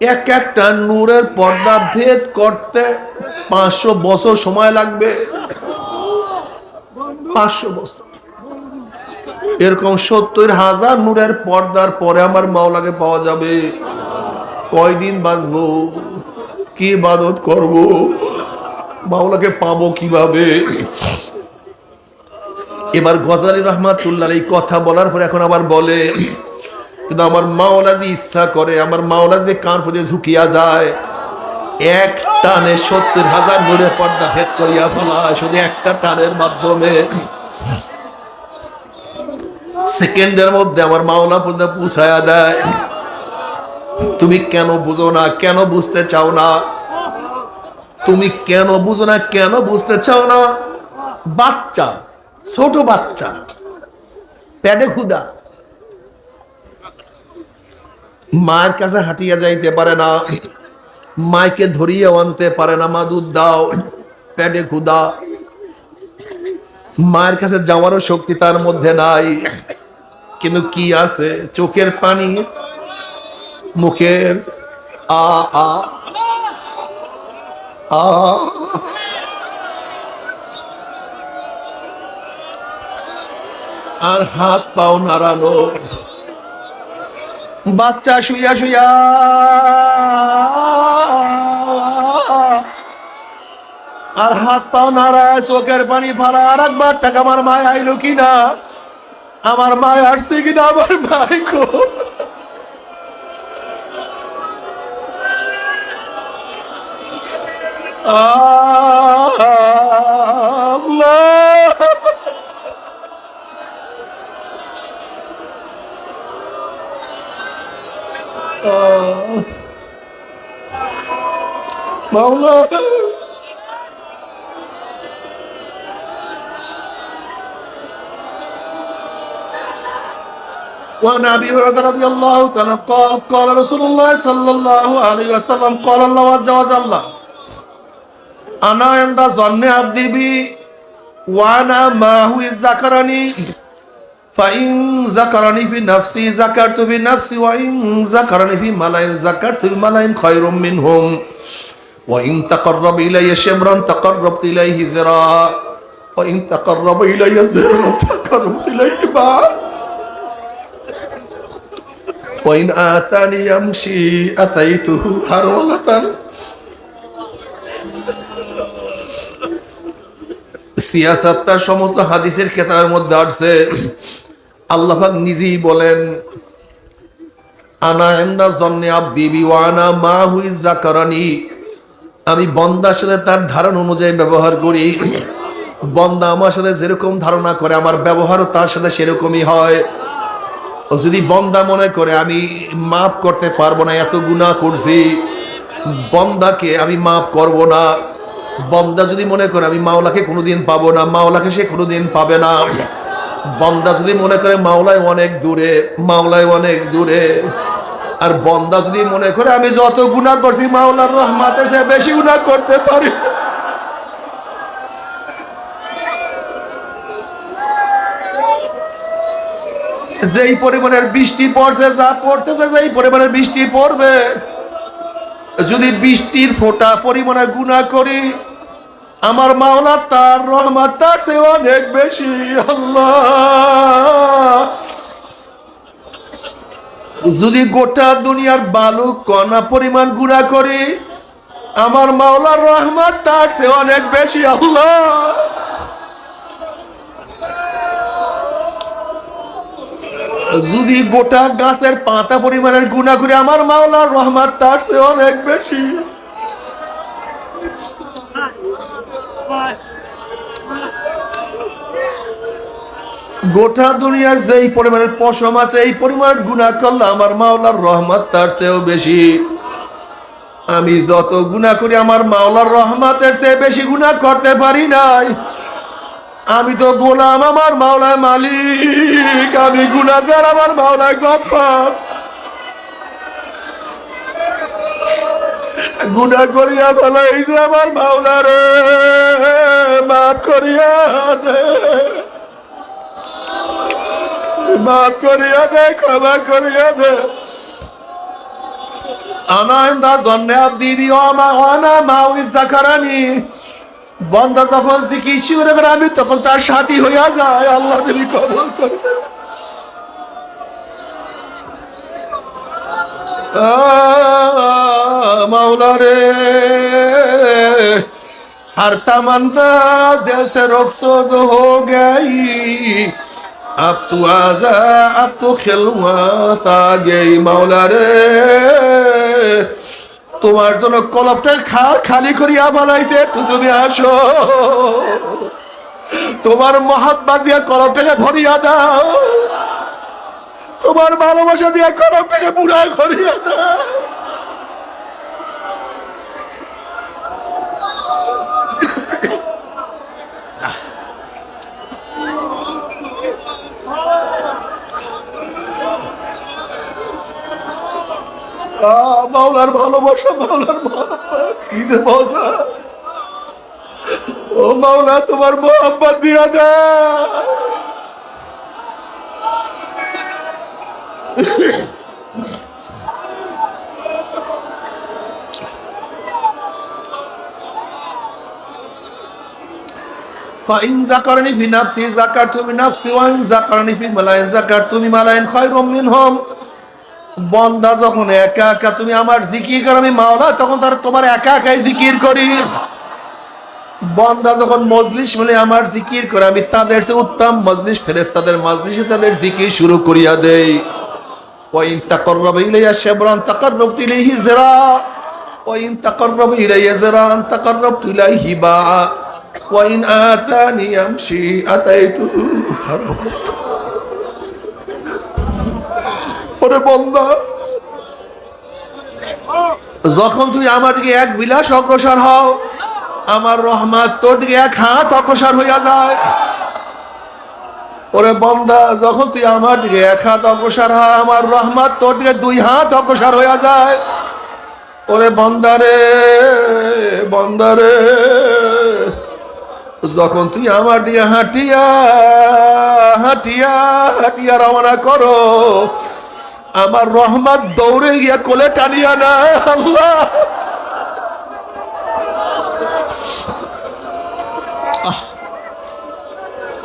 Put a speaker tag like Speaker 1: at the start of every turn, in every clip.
Speaker 1: এক একটা নূরের পর্দা ভেদ করতে পাঁচশো বছর সময় লাগবে। পাঁচশো বছর। এরকম সত্তর হাজার নূরের পর্দার পরে আমার মাওলাকে পাওয়া যাবে। কয়দিন বাঁচবো? কি ইবাদত করব? মাওলাকে পাবো কীভাবে? এবার গজালি রহমাতুল্লাহ এই কথা বলার পরে এখন আবার বলে কিন্তু আমার মাওলা যদি ইচ্ছা করে, আমার মাওলা যদি কান পর্যন্ত ঝুঁকিয়া যায়, এক টানে সত্তর হাজার নূরের পর্দা ভেদ করিয়া ফেলা শুধু একটা টানের মাধ্যমে। সেকেন্ডের মধ্যে আমার মাওলা পর্যন্ত পুষায়া দেয়, তুমি কেন বুঝো না? কেন বুঝতে চাও না? তুমি কেন বুঝো না? কেন বুঝতে চাও না? বাচ্চা, ছোট বাচ্চা প্যাডে ক্ষুদা মায়ের কাছে হাঁটিয়া যাইতে পারে না। মাইকে ধরিয়ে আনতে পারে না। মা দুধ দাও প্যাডে ক্ষুদা মায়ের কাছে যাওয়ারও শক্তি তার মধ্যে নাই। কিন্তু কি আছে? চোখের পানি, মুখের আ আ আ। আর হাত পাও নাড়ানো। বাচ্চা শুইয়া শুইয়া। আর হাত পাও নাড়ায়, চোখের পানি ফালা, আর একবার টাকা আমার মায় আইলো কিনা? আমার মায় আসছে কিনা? আমার মায় কো? আল্লাহ। মাওলা وعن ابي هريره رضي الله تعالى قال قال رسول الله صلى الله عليه وسلم قال الله عز وجل انا عند ظن عبدي بي وانا ما هو ذكرني ফাইং জাকারানি ফি নাফসি জাকার তুমি নাফসি ওয়াইং জাকারানি ফি মালাইন জাকার তুমি মালাইন খয়রুম মিনহুম। ওয়াইং তাকাররাব ইলাইয়া শিমরান তাকাররাবত ইলাইহি জিরা। ওয়াইং তাকাররাব ইলাইয়া জিরা তাকাররাবত ইলাইহি বা ওয়াইন আতানি ইয়ামশি আতাইতুহু সমস্ত হাদিসের খেতার মধ্যে আসছে। আল্লাহাক নিজেই বলেন, আনা এন্দা জন্নে ওয়ানা মা হুই জাকারানি আমি বন্দার সাথে তার ধারণা অনুযায়ী ব্যবহার করি। বন্দা আমার সাথে যেরকম ধারণা করে, আমার ব্যবহারও তার সাথে সেরকমই হয়। ও যদি বন্দা মনে করে, আমি মাফ করতে পারব না, এত গুনাহ করছি। বন্দাকে আমি মাফ করব না। বন্দা যদি মনে করে, আমি মাওলাকে কোনোদিন পাবো না, মাওলাকে সে কোনোদিন পাবে না। বন্দা যদি মনে করে মাওলায় অনেক দূরে, মাওলায় অনেক দূরে, আর বন্দা যদি মনে করে আমি যত গুণা করছি মাওলার রহমাতে সে বেশি গুণা করতে পারি। যেই পরিমাণের বৃষ্টি পড়ছে, যা পড়তেছে, যেই পরিমাণের বৃষ্টি পড়বে, যদি বৃষ্টির ফোঁটা পরিমাণে গুণা করি আমার মাওলা তার রহমত, তার সে অনেক বেশি, আল্লাহ। যদি গোটা দুনিয়ার বালু কণা পরিমাণ গুণা করি, আমার মাওলার রহমত, তার সে অনেক বেশি, আল্লাহ। যদি গোটা গাছের পাতা পরিমাণের গুণা করে, আমার মাওলার রহমত, তার সে অনেক বেশি। গোটা দুনিয়ার যেই পরিমাণের পশম আছে, এই পরিমাণের গুণা করলে আমার মাওলার রহমত তার চেয়েও বেশি। আমি যত গুণা করি, আমার মাওলার রহমতের চেয়ে বেশি গুণা করতে পারি নাই। আমি তো গোলাম আমার মাওলায় মালিক, আমি গুণাগার আমার মাওলায় গপ্পর গুণা করিয়া ফেলাইছে আমার মাওলা রে, মাফ করিয়া দে। মাফ করিয়া দে, ক্ষমা করিয়া দে। আমি তখন তার সাথী হইয়া যায় আল্লাহ তুমি কবল করবে মাওলা রে हर तमन्ना दिल से रुखसत हो गई अब तू आजा अब तो खिलवात आ गई মাওলা রে তোমার জন্য কলপটা খা খালি করিয়া বানাইছে একটু তুমি আসো তোমার মহাত্মা দিয়া কলপটাকে ভরিয়া দাও তোমার ভালোবাসা দিয়া কলপটাকে পুরা করিয়া দাও। মাওলার ভালোবাসা, মাওলার কি যে মজা। ও মাওলা, তোমার মোহাম্মত দিয়া দে فإن ذكرني في نفسي ذكرت بنفسي وإن ذكرني في ملايين ذكرت بملايين خير منهم বন্দা যখন একা একা তুমি আমার জিকির করো আমি মাওলা তখন তার তোমার একা একাই জিকির করি বন্দা যখন মজলিস মিলে আমার জিকির করে আমি তাদের সে উত্তম মজলিস ফেরেস তাদের মজলিসে তাদের জিকির শুরু করিয়া দেই ওয়াইন তাকররব ইলাইয়া শিবরান তাকররবতু ইলাইহি যিরা। ওয়াইন তাকররব ইলাইয়া যিরান তাকররবতু ইলাইহি বা। ওয়াইন আতানি ইয়ামশি আতাইতুহু হারওয়াতা ওরে বন্দা, যখন তুই আমার দিকে এক বিলাস অগ্রসর হও, আমার রহমাত তোর দিকে এক হাত অগ্রসর হইয়া যায়। ওরে বন্দা, যখন তুই আমার দিকে এক হাত অগ্রসর হয়, আমার রহমাত তোর দিকে দুই হাত অগ্রসর হইয়া যায়। ওরে বন্দারে বন্দারে যখন তুই আমার দিকে হাঁটিয়া হাঁটিয়া হাঁটিয়া রওনা করো, আমার রহমত দৌড়ে গিয়া কোলে টানিয়া না, আল্লাহ।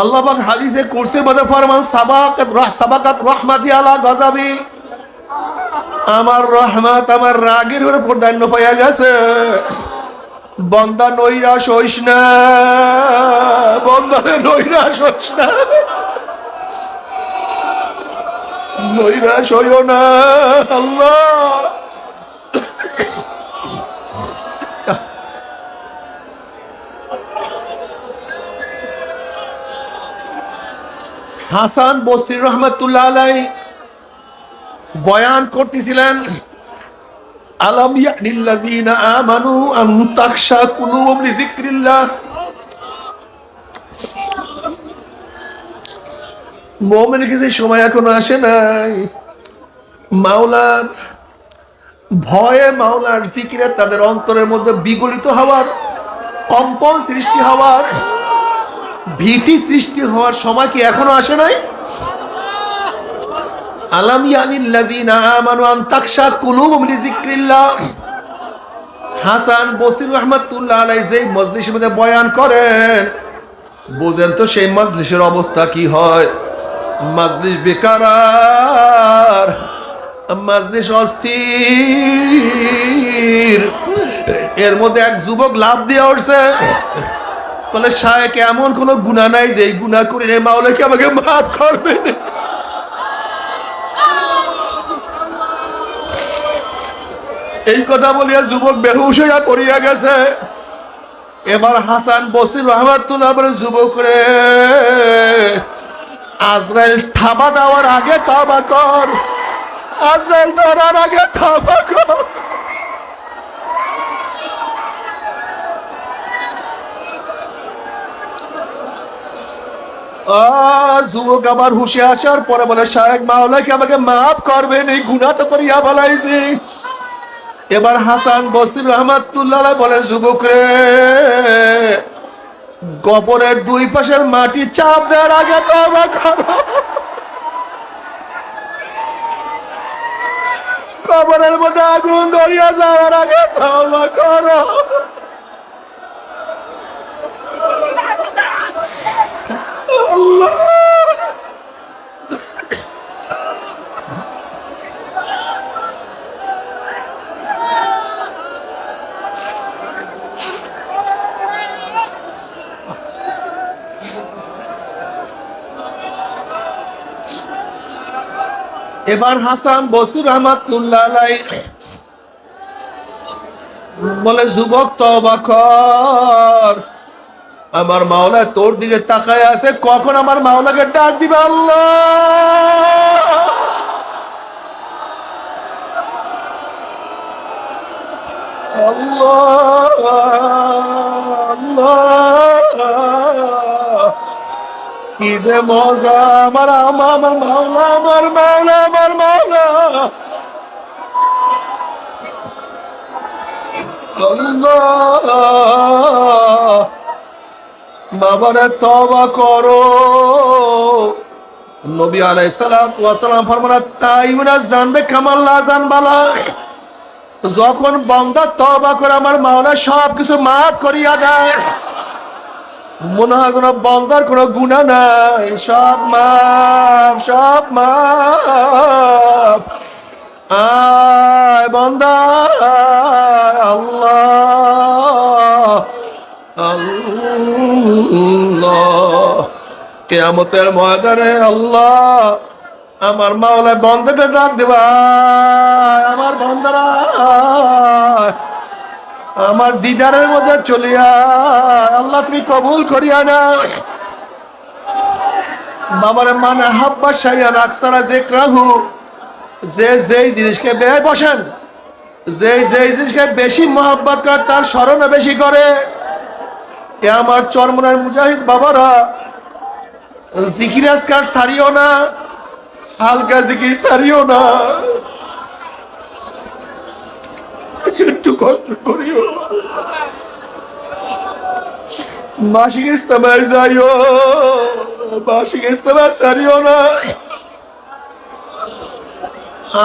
Speaker 1: আল্লাহ পাক হাদিসে কুরসির মধ্যে ফরমান, সাবাকাত রাহ সাবাকাত রহমাতি আলা গজাবি। আমার রহমত আমার রাগের উপর প্রাধান্য পাইয়া গেছে। বন্দা নৈরাশ হইস না বন্দারে নৈরাশ হইস না নৈরাশ হইও না, আল্লাহ। হাসান বসির রহমতুল্লাহ আলাই বয়ান করতেছিলেন আমানু সময় আসে নাই। ভয়ে মাওলার তাদের অন্তরের মধ্যে বিগলিত হওয়ার, কম্পন সৃষ্টি হওয়ার ভীতি সৃষ্টি হওয়ার সময় কি এখনও আসে নাই? আলাম হাসান বসির আলাইহি যেই মধ্যে বয়ান করেন, বুঝেন তো সেই অবস্থা কি হয়? মজলিস অস্থির। এর মধ্যে এক যুবক লাভ দিয়ে উঠছে। বলে, শায়েক এমন কোনো গুণা নাই যে এই গুণা করি রে মাওলাকে আমাকে মাফ করবে এই কথা বলিয়া যুবক বেহুশ হইয়া পড়িয়া গেছে। এবার হাসান বসির রহমাতুল্লাহ বলে, যুবক রে, আজরাইল থাবা দেওয়ার আগে তাবা কর। আজরাইল ধরার আগে থাবা কর। আর যুবক আবার হুশে আসার পরে বলে, শায়েক মাওলাকে আমাকে মাফ করবেন? এই গুণা তো করিয়া বলাইছি এবার হাসান বসির রহমাতুল্লাহ বলে, যুবক রে, গবরের দুই পাশের মাটি চাপ দেওয়ার আগে তবা করো কবরের মধ্যে আগুন ধরিয়া যাওয়ার আগে তওবা করো আল্লাহ। এবার হাসান বসির রহমাতুল্লাহ বলে যুবক তবা কর। আমার মাওলা তোর দিকে তাকায় আছে, কখন আমার মাওলাকে ডাক দিবে কি যে মজা, আমার আমা- আমার মাওলা আমার মাওলা আমার মাওলা। আল্লাহ? বাবারে তবা করো। নবী ওয়াস সালাম ফরমানা, তাইমুনা জানবে কামাল্লা জানবালা যখন বান্দা তবা করে, আমার মাওলা সব কিছু মাফ করিয়া দেয়। মনে হয় কোনো বন্দার কোনো গুণা নাই। সব মাপ সব মাপ আয় বন্দা আল্লাহ আল্লাহ। কেয়ামতের ময়দানে আল্লাহ আমার মাওলায় বন্ধকে ডাক দেবা। আমার বন্দারা, আয়। আমার দিদারের মধ্যে চলিয়া আল্লাহ তুমি কবুল করিয়া না বাবার মানে হাব্বা সাইয়ান আকসারা যে ক্রাহু যে যেই জিনিসকে বে বসেন, যে যেই জিনিসকে বেশি মহব্বত করে তার স্মরণও বেশি করে। এ আমার চরমনার মুজাহিদ বাবারা, জিকির আজকার সারিও না, হালকা জিকির সারিও না। একটু কষ্ট করিও। মাসিক ইস্তেমায় যাইও, মাসিক ইস্তেমায় সারিও না।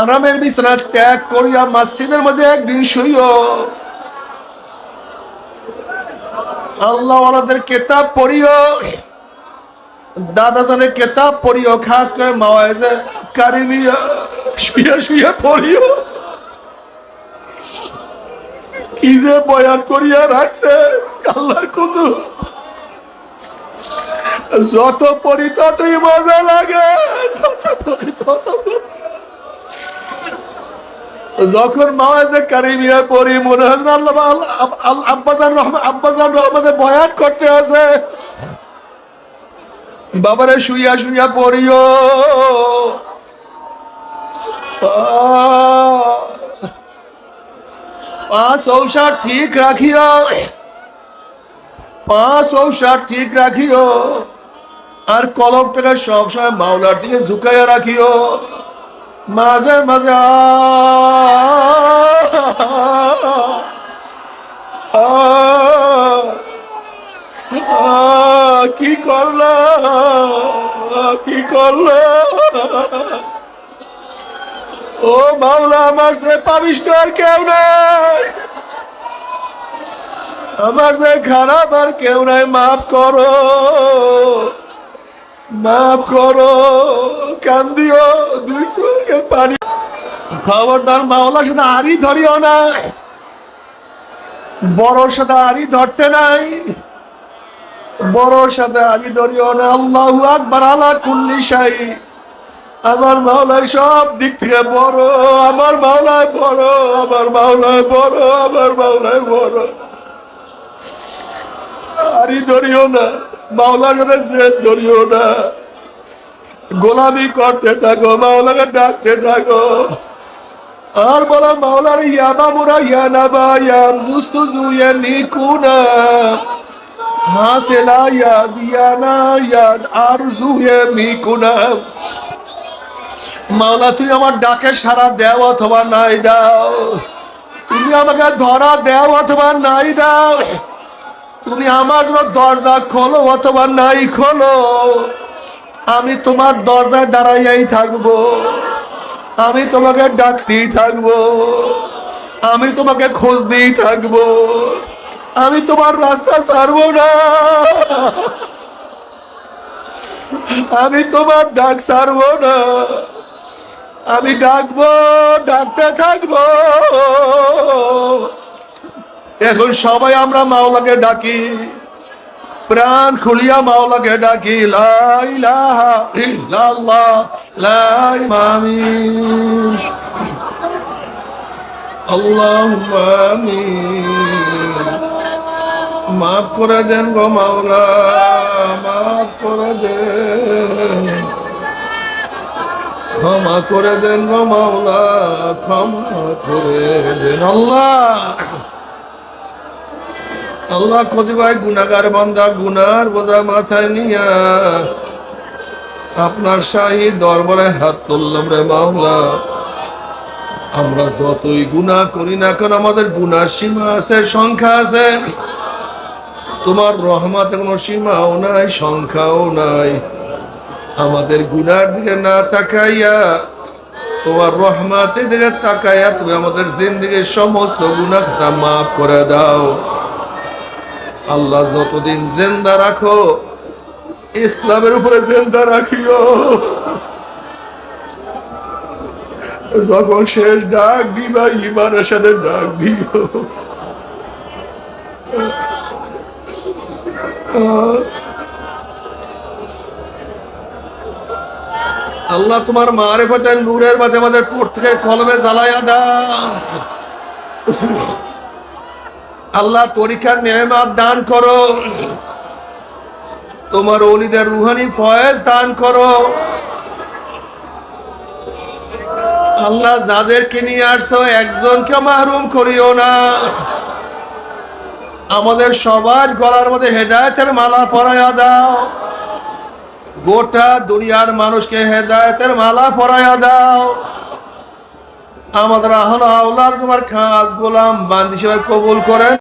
Speaker 1: আরামের বিছানা ত্যাগ করিয়া মসজিদের মধ্যে একদিন শুইও। আল্লাহ ওনাদের কেতাব পড়িও। দাদাজনের কেতাব পড়িও, খাস করে মাওয়াজে কারিমিয়া শুয়ে শুয়ে পড়িও। কি যে বয়ান করিয়া রাখছে, আল্লাহর কুতু যত পড়ি ততই মজা লাগে, যত পড়ি তত। যখন মাওয়াজে কারিমিয়া পড়ি মনে হয় আল্লাহ আল- আল- আব্বাজান রহমান আব্বাজান রহমানের বয়ান করতে আছে। বাবারে শুইয়া শুইয়া পড়িও। পাঁচ ঔষধ ঠিক রাখিও। পাঁচ ঔষধ ঠিক রাখিও। আর কলমটাকে সবসময় মাওলার দিকে ঝুঁকাইয়া রাখিও। মাঝে মাঝে কি করল কি করল? ও মাওলা, আমার সে পাবিষ্ট আর কেউ নাই। আমার যে খারাপ আর কেউ নাই, মাফ করো। মাফ করো কান্দিও দুই চোখের পানি। খবরদার মাওলা সাথে আড়ি ধরিও না বড়র সাথে আড়ি ধরতে নাই, বড়র সাথে আড়ি ধরিও না আল্লাহু আকবার আলা কুল্লি শাই। আমার মাওলায় সব দিক থেকে বড়, আমার মাওলায় বড়, আমার মাওলায় বড়, আমার মাওলায় বড়। আরি ধরিও না মাওলার সাথে জেদ ধরিও না। গোলামি করতে থাকো, মাওলাকে ডাকতে থাকো। আর বলো, মাওলার ইয়াবা মুরা ইয়ানাবা ইয়াম জুস্তু জুয়া নিকুনা হাসেলা ইয়া দিয়ানা ইয়াদ আর জুয়ে মিকুনা মাওলা তুই আমার ডাকে সারা দেও অথবা নাই দাও। তুমি আমাকে ধরা দেও অথবা নাই দাও। তুমি আমার জন্য দরজা খোলো অথবা নাই খোলো। আমি তোমার দরজায় দাঁড়াইয়াই থাকব। আমি তোমাকে ডাকতেই থাকব। আমি তোমাকে খোঁজ দিয়েই থাকব। আমি তোমার রাস্তা ছাড়বো না। আমি তোমার ডাক ছাড়বো না। আমি ডাকবো, ডাকতে থাকব। এখন সবাই আমরা মাওলাকে ডাকি। প্রাণ খুলিয়া মাওলাকে ডাকি লাই মাফ করে দেন গো মাওলা, মাফ করে দেন। ক্ষমা করে দেন গো মাওলা, ক্ষমা করে দেন আল্লাহ। আল্লাহ কতিবাই গুনাগার বান্দা গুনার বোঝা মাথায় নিয়া। আপনার শাহী দরবারে হাত তুললাম রে মাওলা। আমরা যতই গুনাহ করি না কেন, আমাদের গুনার সীমা আছে, সংখ্যা আছে। তোমার রহমাতে কোনো সীমাও নাই, সংখ্যাও নাই। আমাদের গুনার দিকে না তাকাইয়া, তোমার রহমাতের দিকে তাকাইয়া তুমি আমাদের জিন্দিগির সমস্ত খাতা মাফ করে দাও। আল্লাহ যতদিন জেন্দা রাখো, ইসলামের উপরে জেন্দা রাখিও। যখন শেষ ডাক দিবা ইমানের সাথে ডাক দিও। আল্লাহ তোমার মারে পথে নূরের মাঝে আমাদের প্রত্যেকের কলমে জ্বালাইয়া দাও। আল্লাহ তরিকার নেমাত দান করো। তোমার অলিদের রুহানি ফয়েজ দান করো। আল্লাহ যাদেরকে নিয়ে আসছো একজনকে মাহরুম করিও না। আমাদের সবার গলার মধ্যে হেদায়তের মালা পরাইয়া দাও। গোটা দুনিয়ার মানুষকে হেদায়তের মালা পরাইয়া দাও। আমাদের আহল আওলার তোমার খাস গোলাম বান্দি কবুল করেন।